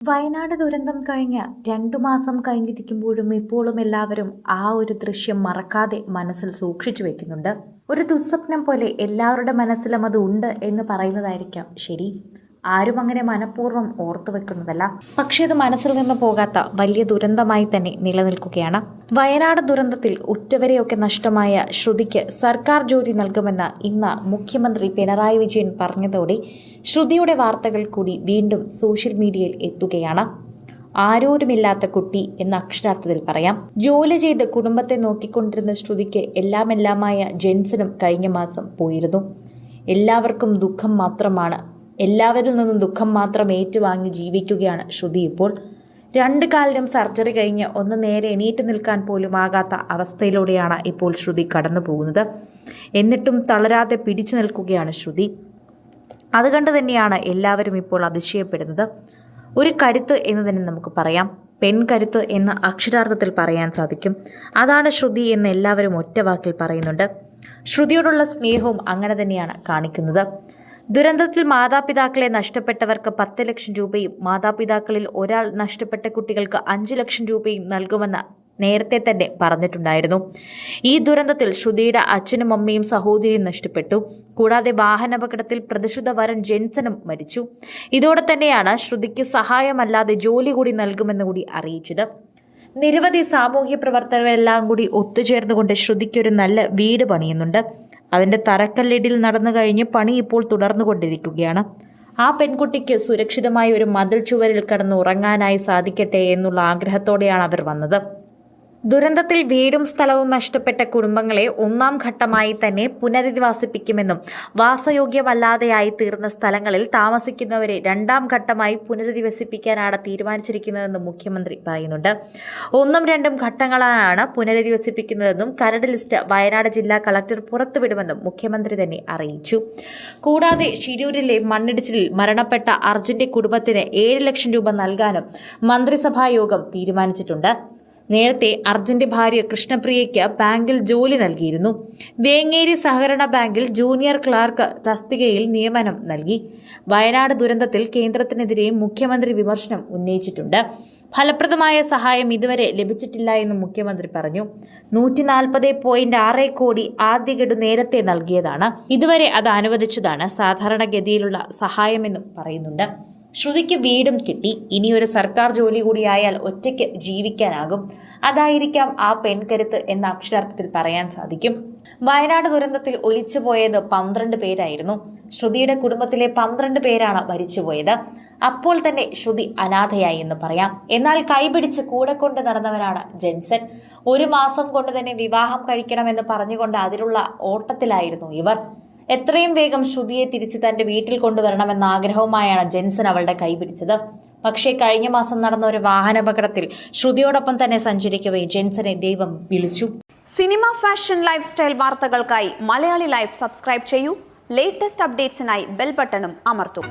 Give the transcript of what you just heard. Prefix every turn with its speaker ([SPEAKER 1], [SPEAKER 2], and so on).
[SPEAKER 1] വയനാട് ദുരന്തം കഴിഞ്ഞ് രണ്ടു മാസം കഴിഞ്ഞിരിക്കുമ്പോഴും ഇപ്പോഴും എല്ലാവരും ആ ഒരു ദൃശ്യം മറക്കാതെ മനസ്സിൽ സൂക്ഷിച്ചു വെക്കുന്നുണ്ട്. ഒരു ദുസ്വപ്നം പോലെ എല്ലാവരുടെ മനസ്സിലും അത് ഉണ്ട് എന്ന് പറയുന്നതായിരിക്കാം ശരി. ആരും അങ്ങനെ മനഃപൂർവം ഓർത്തു വെക്കുന്നതല്ല. പക്ഷേ ഇത് മനസ്സിൽ നിന്ന് പോകാത്ത വലിയ ദുരന്തമായി തന്നെ നിലനിൽക്കുകയാണ്. വയനാട് ദുരന്തത്തിൽ ഉറ്റവരെയൊക്കെ നഷ്ടമായ ശ്രുതിക്ക് സർക്കാർ ജോലി നൽകുമെന്ന് ഇന്ന് മുഖ്യമന്ത്രി പിണറായി വിജയൻ പറഞ്ഞതോടെ ശ്രുതിയുടെ വാർത്തകൾ കൂടി വീണ്ടും സോഷ്യൽ മീഡിയയിൽ എത്തുകയാണ്. ആരോരുമില്ലാത്ത കുട്ടി എന്ന അക്ഷരാർത്ഥത്തിൽ പറയാം. ജോലി ചെയ്ത് കുടുംബത്തെ നോക്കിക്കൊണ്ടിരുന്ന ശ്രുതിക്ക് എല്ലാമെല്ലാമായ ജെൻസനും കഴിഞ്ഞ മാസം പോയിരുന്നു. എല്ലാവർക്കും ദുഃഖം മാത്രമാണ് എല്ലാവരിൽ നിന്നും ദുഃഖം മാത്രം ഏറ്റുവാങ്ങി ജീവിക്കുകയാണ് ശ്രുതി ഇപ്പോൾ. രണ്ട് കാലിലും സർജറി കഴിഞ്ഞ് ഒന്ന് നേരെ എണീറ്റ് നിൽക്കാൻ പോലും ആകാത്ത അവസ്ഥയിലൂടെയാണ് ഇപ്പോൾ ശ്രുതി കടന്നു പോകുന്നത്. എന്നിട്ടും തളരാതെ പിടിച്ചു നിൽക്കുകയാണ് ശ്രുതി. അതുകൊണ്ട് തന്നെയാണ് എല്ലാവരും ഇപ്പോൾ അതിശയപ്പെടുന്നത്. ഒരു കരുത്ത് എന്ന് തന്നെ നമുക്ക് പറയാം. പെൺകരുത്ത് എന്ന് അക്ഷരാർത്ഥത്തിൽ പറയാൻ സാധിക്കും. അതാണ് ശ്രുതി എന്ന് എല്ലാവരും ഒറ്റവാക്കിൽ പറയുന്നുണ്ട്. ശ്രുതിയോടുള്ള സ്നേഹവും അങ്ങനെ തന്നെയാണ് കാണിക്കുന്നത്. ദുരന്തത്തിൽ മാതാപിതാക്കളെ നഷ്ടപ്പെട്ടവർക്ക് പത്ത് ലക്ഷം രൂപയും മാതാപിതാക്കളിൽ ഒരാൾ നഷ്ടപ്പെട്ട കുട്ടികൾക്ക് അഞ്ച് ലക്ഷം രൂപയും നൽകുമെന്ന് നേരത്തെ തന്നെ പറഞ്ഞിട്ടുണ്ടായിരുന്നു. ഈ ദുരന്തത്തിൽ ശ്രുതിയുടെ അച്ഛനും അമ്മയും സഹോദരിയും നഷ്ടപ്പെട്ടു. കൂടാതെ വാഹനാപകടത്തിൽ പ്രതിശുദ്ധ വരൻ ജെൻസനും മരിച്ചു. ഇതോടെ തന്നെയാണ് ശ്രുതിക്ക് സഹായമല്ലാതെ ജോലി കൂടി നൽകുമെന്ന് കൂടി അറിയിച്ചത്. നിരവധി സാമൂഹ്യ പ്രവർത്തകരെല്ലാം കൂടി ഒത്തുചേർന്നുകൊണ്ട് ശ്രുതിക്കൊരു നല്ല വീട് പണിയുന്നുണ്ട്. അതിന്റെ തറക്കല്ലിടിൽ നടന്നു കഴിഞ്ഞ് പണി ഇപ്പോൾ തുടർന്നുകൊണ്ടിരിക്കുകയാണ്. ആ പെൺകുട്ടിക്ക് സുരക്ഷിതമായ ഒരു മതിൽ ചുവരിൽ കടന്ന് ഉറങ്ങാനായി സാധിക്കട്ടെ എന്നുള്ള ആഗ്രഹത്തോടെയാണ് അവർ വന്നത്. ദുരന്തത്തിൽ വീടും സ്ഥലവും നഷ്ടപ്പെട്ട കുടുംബങ്ങളെ ഒന്നാം ഘട്ടമായി തന്നെ പുനരധിവാസിപ്പിക്കുമെന്നും വാസയോഗ്യമല്ലാതെയായി തീർന്ന സ്ഥലങ്ങളിൽ താമസിക്കുന്നവരെ രണ്ടാം ഘട്ടമായി പുനരധിവസിപ്പിക്കാനാണ് തീരുമാനിച്ചിരിക്കുന്നതെന്നും മുഖ്യമന്ത്രി പറയുന്നുണ്ട്. ഒന്നും രണ്ടും ഘട്ടങ്ങളാണ് പുനരധിവസിപ്പിക്കുന്നതെന്നും കരട് ലിസ്റ്റ് വയനാട് ജില്ലാ കളക്ടർ പുറത്തുവിടുമെന്നും മുഖ്യമന്ത്രി തന്നെ അറിയിച്ചു. കൂടാതെ ഷിരൂരിലെ മണ്ണിടിച്ചിലിൽ മരണപ്പെട്ട അർജുന്റെ കുടുംബത്തിന് ഏഴ് ലക്ഷം രൂപ നൽകാനും മന്ത്രിസഭാ യോഗം തീരുമാനിച്ചിട്ടുണ്ട്. നേരത്തെ അർജുന്റെ ഭാര്യ കൃഷ്ണപ്രിയയ്ക്ക് ബാങ്കിൽ ജോലി നൽകിയിരുന്നു. വേങ്ങേരി സഹകരണ ബാങ്കിൽ ജൂനിയർ ക്ലാർക്ക് തസ്തികയിൽ നിയമനം നൽകി. വയനാട് ദുരന്തത്തിൽ കേന്ദ്രത്തിനെതിരെ മുഖ്യമന്ത്രി വിമർശനം ഉന്നയിച്ചിട്ടുണ്ട്. ഫലപ്രദമായ സഹായം ഇതുവരെ ലഭിച്ചിട്ടില്ല എന്നും മുഖ്യമന്ത്രി പറഞ്ഞു. നൂറ്റി നാൽപ്പത് പോയിന്റ് ആറ് കോടി ആദ്യ ഗഡു നേരത്തെ നൽകിയതാണ്. ഇതുവരെ അത് അനുവദിച്ചതാണ്. സാധാരണഗതിയിലുള്ള സഹായമെന്നും പറയുന്നുണ്ട്. ശ്രുതിക്ക് വീടും കിട്ടി. ഇനി ഒരു സർക്കാർ ജോലി കൂടിയായാൽ ഒറ്റയ്ക്ക് ജീവിക്കാനാകും. അതായിരിക്കാം ആ പെൺകരുത്ത് എന്ന അക്ഷരാർത്ഥത്തിൽ പറയാൻ സാധിക്കും. വയനാട് ദുരന്തത്തിൽ ഒലിച്ചുപോയത് പന്ത്രണ്ട് പേരായിരുന്നു. ശ്രുതിയുടെ കുടുംബത്തിലെ പന്ത്രണ്ട് പേരാണ് മരിച്ചുപോയത്. അപ്പോൾ തന്നെ ശ്രുതി അനാഥയായി എന്ന് പറയാം. എന്നാൽ കൈപിടിച്ച് കൂടെ കൊണ്ട് നടന്നവരാണ് ജെൻസൻ ഒരു മാസം കൊണ്ട് തന്നെ വിവാഹം കഴിക്കണമെന്ന് പറഞ്ഞുകൊണ്ട് അതിലുള്ള ഓട്ടത്തിലായിരുന്നു ഇവർ. എത്രയും വേഗം ശ്രുതിയെ തിരിച്ച് തന്റെ വീട്ടിൽ കൊണ്ടുവരണമെന്ന ആഗ്രഹവുമായാണ് ജെൻസൺ അവളുടെ കൈപിടിച്ചത് പക്ഷേ കഴിഞ്ഞ മാസം നടന്ന ഒരു വാഹനാപകടത്തിൽ ശ്രുതിയോടൊപ്പം തന്നെ സഞ്ചരിക്കവേ ജെൻസനെ ദൈവം വിളിച്ചു.
[SPEAKER 2] സിനിമ ഫാഷൻ ലൈഫ് സ്റ്റൈൽ വാർത്തകൾക്കായി മലയാളി ലൈഫ് സബ്സ്ക്രൈബ് ചെയ്യൂ. ലേറ്റസ്റ്റ് അപ്ഡേറ്റ്സിനായി ബെൽ ബട്ടണും അമർത്തും.